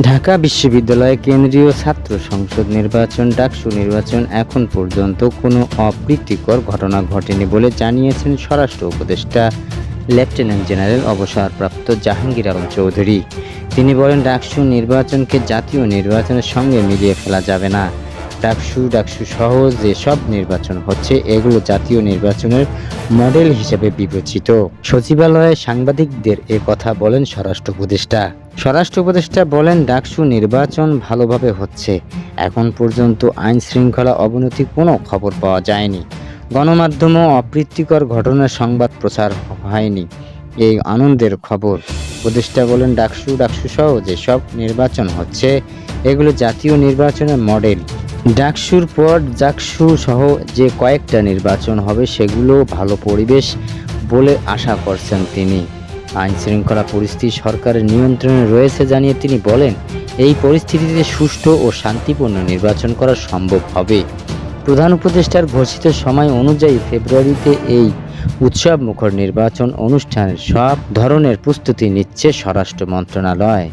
ঢাকা বিশ্ববিদ্যালয়ে কেন্দ্রীয় ছাত্র সংসদ নির্বাচন, ডাকসু নির্বাচন এখন পর্যন্ত কোনো অপ্রীতিকর ঘটনা ঘটেনি বলে জানিয়েছেন স্বরাষ্ট্র উপদেষ্টা লেফটেন্যান্ট জেনারেল অবসরপ্রাপ্ত জাহাঙ্গীর আলম চৌধুরী। তিনি বলেন, ডাকসু নির্বাচনকে জাতীয় নির্বাচনের সঙ্গে মিলিয়ে ফেলা যাবে না। ডাকসু ডাকসু সহ যেসব নির্বাচন হচ্ছে, এগুলো জাতীয় নির্বাচনের মডেল হিসেবে বিবেচিত। সচিবালয়ে সাংবাদিকদের এ কথা বলেন স্বরাষ্ট্র উপদেষ্টা। স্বরাষ্ট্র উপদেষ্টা বলেন, ডাকসু নির্বাচন ভালোভাবে হচ্ছে। এখন পর্যন্ত আইন শৃঙ্খলা অবনতি কোনো খবর পাওয়া যায়নি। গণমাধ্যমেও অপ্রীতিকর ঘটনার সংবাদ প্রচার হয়নি। এই আনন্দের খবর। উপদেষ্টা বলেন, ডাকসু ডাকসু সহ যেসব নির্বাচন হচ্ছে, এগুলো জাতীয় নির্বাচনের মডেল। ডাকসুর পর জাকসু সহ যে কয়েকটা নির্বাচন হবে, সেগুলো ভালো পরিবেশ বলে আশা করছেন তিনি। আইন শৃঙ্খলা পরিস্থিতি সরকারের নিয়ন্ত্রণে রয়েছে জানিয়ে তিনি বলেন, এই পরিস্থিতিতে সুষ্ঠু ও শান্তিপূর্ণ নির্বাচন করা সম্ভব হবে। প্রধান উপদেষ্টার ঘোষিত সময় অনুযায়ী ফেব্রুয়ারিতে এই উৎসবমুখর নির্বাচন অনুষ্ঠানের সব ধরনের প্রস্তুতি নিচ্ছে স্বরাষ্ট্র মন্ত্রণালয়।